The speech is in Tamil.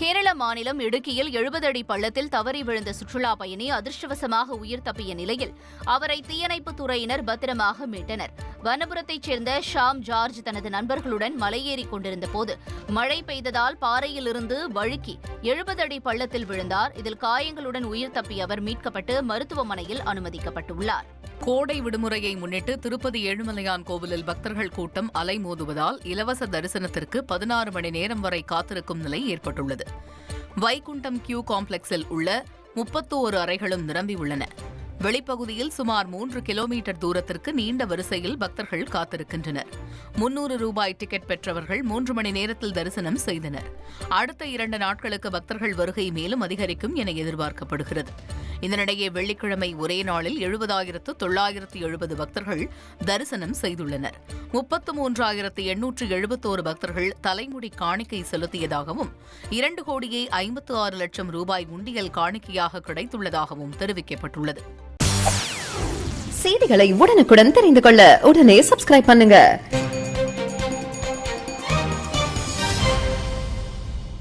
கேரள மாநிலம் இடுக்கியில் எழுபது அடி பள்ளத்தில் தவறி விழுந்த சுற்றுலா பயணி அதிர்ஷ்டவசமாக உயிர் தப்பிய நிலையில் அவரை தீயணைப்பு துறையினர் பத்திரமாக மீட்டனர். வனபுரத்தைச் சேர்ந்த ஷாம் ஜார்ஜ் தனது நண்பர்களுடன் மலையேறி கொண்டிருந்த போது மழை பெய்ததால் பாறையிலிருந்து வழுக்கி எழுபது அடி பள்ளத்தில் விழுந்தார். இதில் காயங்களுடன் உயிர் தப்பிய அவர் மீட்கப்பட்டு மருத்துவமனையில் அனுமதிக்கப்பட்டுள்ளார். கோடை விடுமுறையை முன்னிட்டு திருப்பதி ஏழுமலையான் கோவிலில் பக்தர்கள் கூட்டம் அலைமோதுவதால் இலவச தரிசனத்திற்கு பதினாறு மணி நேரம் வரை காத்திருக்கும் நிலை ஏற்பட்டுள்ளது. வைகுண்டம் கியூ காம்ப்ளெக்ஸில் உள்ள முப்பத்தோரு அறைகளும் நிரம்பியுள்ளன. வெளிப்பகுதியில் சுமார் மூன்று கிலோமீட்டர் தூரத்திற்கு நீண்ட வரிசையில் பக்தர்கள் காத்திருக்கின்றனர். முன்னூறு ரூபாய் டிக்கெட் பெற்றவர்கள் மூன்று மணி நேரத்தில் தரிசனம் செய்தனர். அடுத்த இரண்டு நாட்களுக்கு பக்தர்கள் வருகை மேலும் அதிகரிக்கும் என எதிர்பார்க்கப்படுகிறது. இதனிடையே வெள்ளிக்கிழமை ஒரே நாளில் எழுபதாயிரத்து தொள்ளாயிரத்து எழுபது பக்தர்கள் தரிசனம் செய்துள்ளனர். முப்பத்து மூன்றாயிரத்து எண்ணூற்று எழுபத்தோரு பக்தர்கள் தலைமுடி காணிக்கை செலுத்தியதாகவும் இரண்டு கோடியே ஐம்பத்து ஆறு லட்சம் ரூபாய் உண்டியல் காணிக்கையாக கிடைத்துள்ளதாகவும் தெரிவிக்கப்பட்டுள்ளது. செய்திகளை உடனுக்குடன் தெரிந்து கொள்ள உடனே சப்ஸ்கிரைப் பண்ணுங்க.